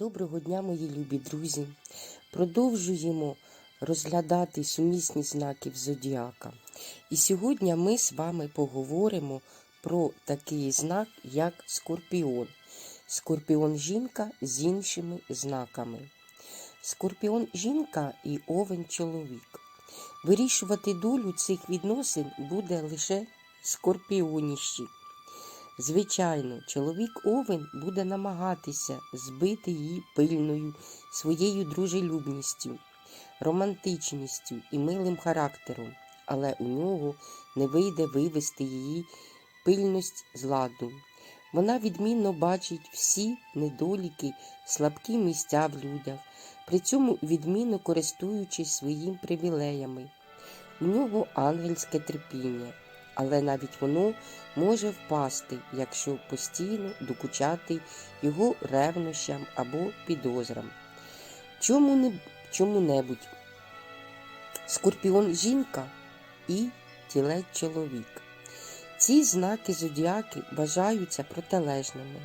Доброго дня, мої любі друзі! Продовжуємо розглядати сумісні знаків зодіака. І сьогодні ми з вами поговоримо про такий знак, як скорпіон. Скорпіон жінка з іншими знаками. Скорпіон жінка і овен чоловік. Вирішувати долю цих відносин буде лише скорпіоніщі. Звичайно, чоловік Овен буде намагатися збити її пильною своєю дружелюбністю, романтичністю і милим характером, але у нього не вийде вивести її пильність з ладу. Вона відмінно бачить всі недоліки, слабкі місця в людях, при цьому відмінно користуючись своїм привілеями. У нього ангельське терпіння але навіть воно може впасти, якщо постійно докучати його ревнощам або підозрам. Чому не, чому-небудь скорпіон жінка і тілець чоловік. Ці знаки зодіаки вважаються протилежними,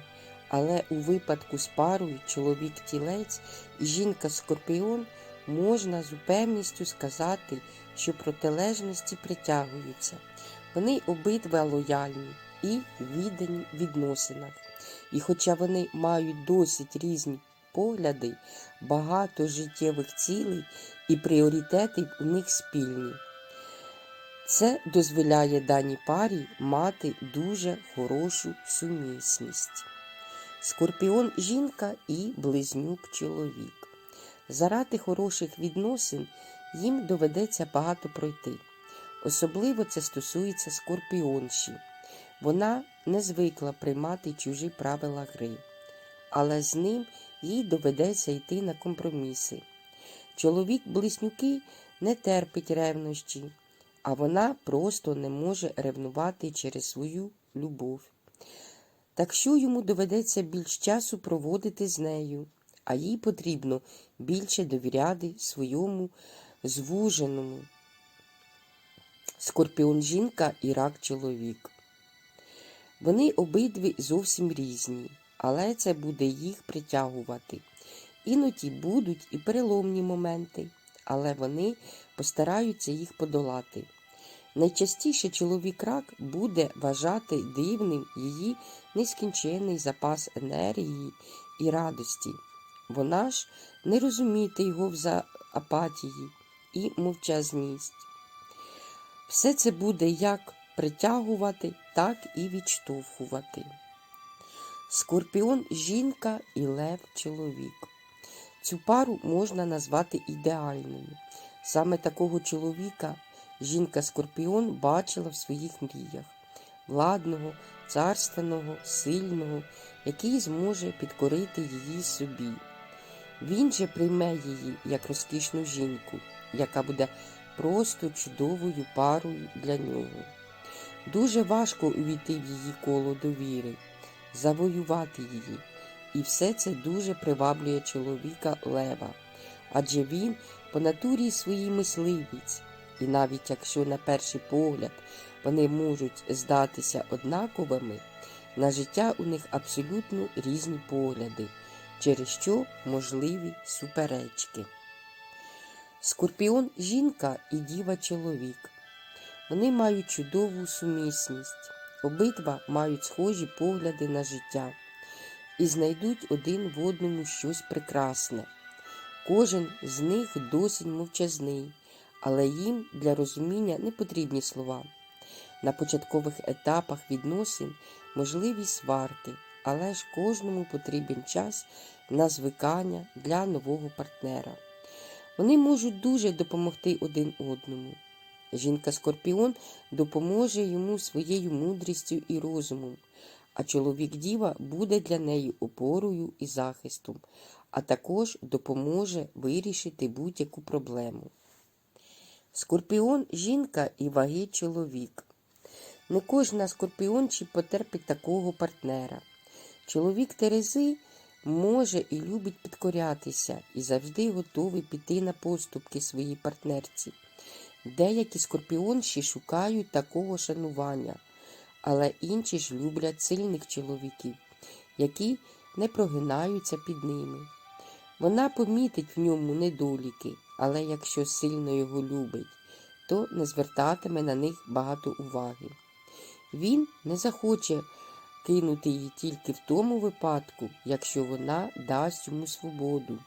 але у випадку з парою чоловік-тілець і жінка-скорпіон можна з упевністю сказати, що протилежності притягуються. Вони обидва лояльні і віддані відносинах. І хоча вони мають досить різні погляди, багато життєвих цілей і пріоритетів у них спільні. Це дозволяє даній парі мати дуже хорошу сумісність. Скорпіон жінка і близнюк чоловік. Заради хороших відносин їм доведеться багато пройти. Особливо це стосується скорпіонші. Вона не звикла приймати чужі правила гри, але з ним їй доведеться йти на компроміси. Чоловік близнюки не терпить ревнощі, а вона просто не може ревнувати через свою любов. Так що йому доведеться більш часу проводити з нею, а їй потрібно більше довіряти своєму звуженому. Скорпіон жінка і рак чоловік. Вони обидві зовсім різні, але це буде їх притягувати. Іноді будуть і переломні моменти, але вони постараються їх подолати. Найчастіше чоловік рак буде вважати дивним її нескінченний запас енергії і радості. Вона ж не розуміє його за апатії і мовчазність. Все це буде як притягувати, так і відштовхувати. Скорпіон жінка і лев чоловік. Цю пару можна назвати ідеальною. Саме такого чоловіка жінка-скорпіон бачила в своїх мріях владного, царственного, сильного, який зможе підкорити її собі. Він же прийме її як розкішну жінку, яка буде просто чудовою парою для нього. Дуже важко увійти в її коло довіри, завоювати її. І все це дуже приваблює чоловіка Лева, адже він по натурі своїй мисливець, і навіть якщо на перший погляд вони можуть здатися однаковими, на життя у них абсолютно різні погляди, через що можливі суперечки. Скорпіон жінка і діва чоловік. Вони мають чудову сумісність, обидва мають схожі погляди на життя і знайдуть один в одному щось прекрасне. Кожен з них досить мовчазний, але їм для розуміння не потрібні слова. На початкових етапах відносин можливі сварки, але ж кожному потрібен час на звикання для нового партнера. Вони можуть дуже допомогти один одному. Жінка Скорпіон допоможе йому своєю мудрістю і розумом, а чоловік Діва буде для неї опорою і захистом, а також допоможе вирішити будь-яку проблему. Скорпіон жінка і ваги чоловік. Не кожна скорпіончі потерпить такого партнера. Чоловік Терези може і любить підкорятися і завжди готовий піти на поступки своїй партнерці. Деякі скорпіонші шукають такого шанування, але інші ж люблять сильних чоловіків, які не прогинаються під ними. Вона помітить в ньому недоліки, але якщо сильно його любить, то не звертатиме на них багато уваги. Він не захоче кинути її тільки в тому випадку, якщо вона дасть йому свободу.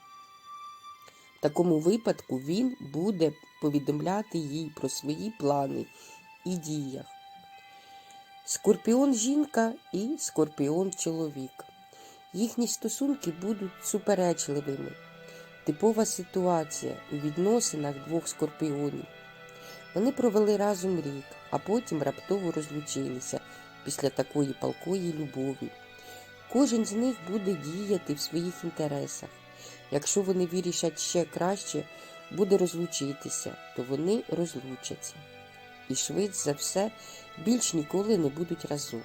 В такому випадку він буде повідомляти їй про свої плани і діях. Скорпіон жінка і скорпіон чоловік. Їхні стосунки будуть суперечливими. Типова ситуація у відносинах двох скорпіонів. Вони провели разом рік, а потім раптово розлучилися після такої палкої любові. Кожен з них буде діяти в своїх інтересах. Якщо вони вирішать ще краще буде розлучитися, то вони розлучаться. І швидше за все більш ніколи не будуть разом.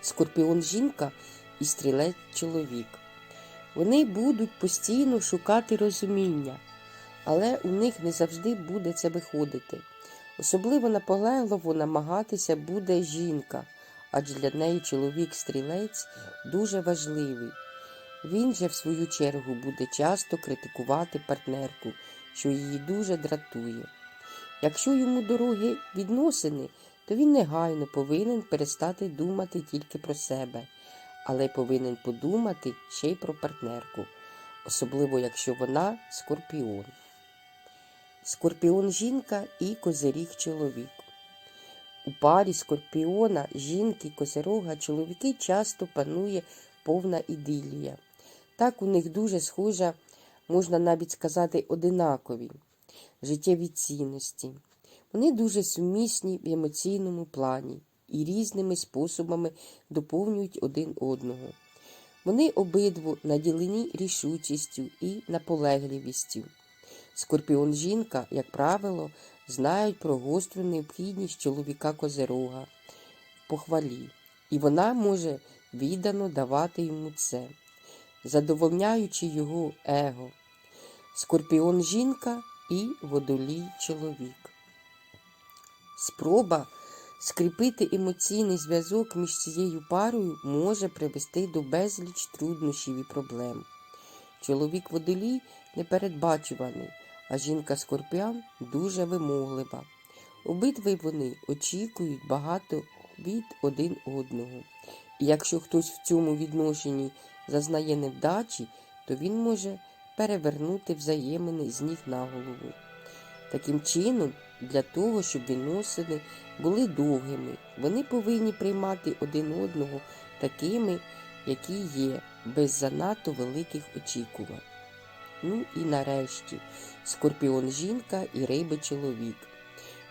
Скорпіон жінка і стрілець чоловік. Вони будуть постійно шукати розуміння, але у них не завжди буде це виходити. Особливо наполегливо намагатися буде жінка, адже для неї чоловік-стрілець дуже важливий. Він же, в свою чергу, буде часто критикувати партнерку, що її дуже дратує. Якщо йому дороги відносини, то він негайно повинен перестати думати тільки про себе, але повинен подумати ще й про партнерку, особливо якщо вона скорпіон. Скорпіон жінка і козиріг чоловік. У парі скорпіона, жінки, козирога, чоловіки часто панує повна ідилія. Так у них дуже схожа, можна навіть сказати, одинакові життєві цінності. Вони дуже сумісні в емоційному плані і різними способами доповнюють один одного. Вони обидву наділені рішучістю і наполегливістю. Скорпіон жінка, як правило, знають про гостру необхідність чоловіка козерога в похвалі, і вона може віддано давати йому це, задовольняючи його его. Скорпіон жінка і водолій чоловік. Спроба скріпити емоційний зв'язок між цією парою може привести до безліч труднощів і проблем. Чоловік водолій непередбачуваний, а жінка скорпіан дуже вимоглива. Обидва вони очікують багато від один одного. І якщо хтось в цьому відношенні зазнає невдачі, то він може перевернути взаємини з ніг на голову. Таким чином, для того, щоб відносини були довгими, вони повинні приймати один одного такими, які є, без занадто великих очікувань. Ну і нарешті скорпіон жінка і риби чоловік.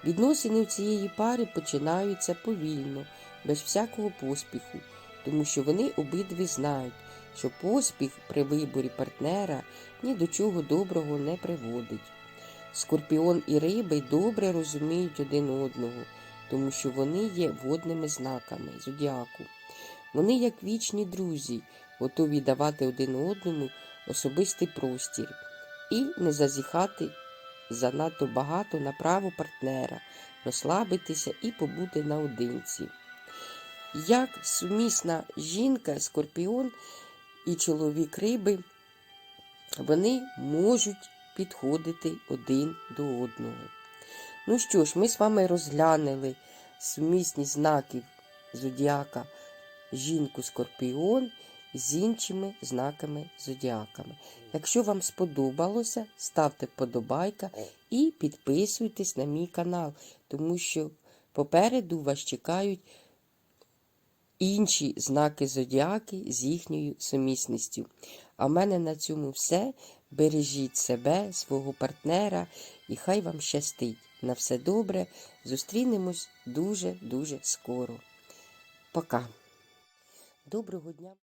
Відносини в цієї пари починаються повільно, без всякого поспіху, тому що вони обидві знають, що поспіх при виборі партнера ні до чого доброго не приводить. Скорпіон і риби добре розуміють один одного, тому що вони є водними знаками зодіаку. Вони, як вічні друзі, готові давати один одному особистий простір і не зазіхати занадто багато на право партнера, розслабитися і побути наодинці. Як сумісна жінка, скорпіон і чоловік риби, вони можуть підходити один до одного. Ну що ж, ми з вами розглянули сумісні знаки зодіака жінку Скорпіон з іншими знаками зодіаками. Якщо вам сподобалося, ставте вподобайка і підписуйтесь на мій канал, тому що попереду вас чекають інші знаки зодіаки з їхньою сумісністю. А в мене на цьому все. Бережіть себе, свого партнера, і хай вам щастить. На все добре. Зустрінемось дуже-дуже скоро. Пока. Доброго дня!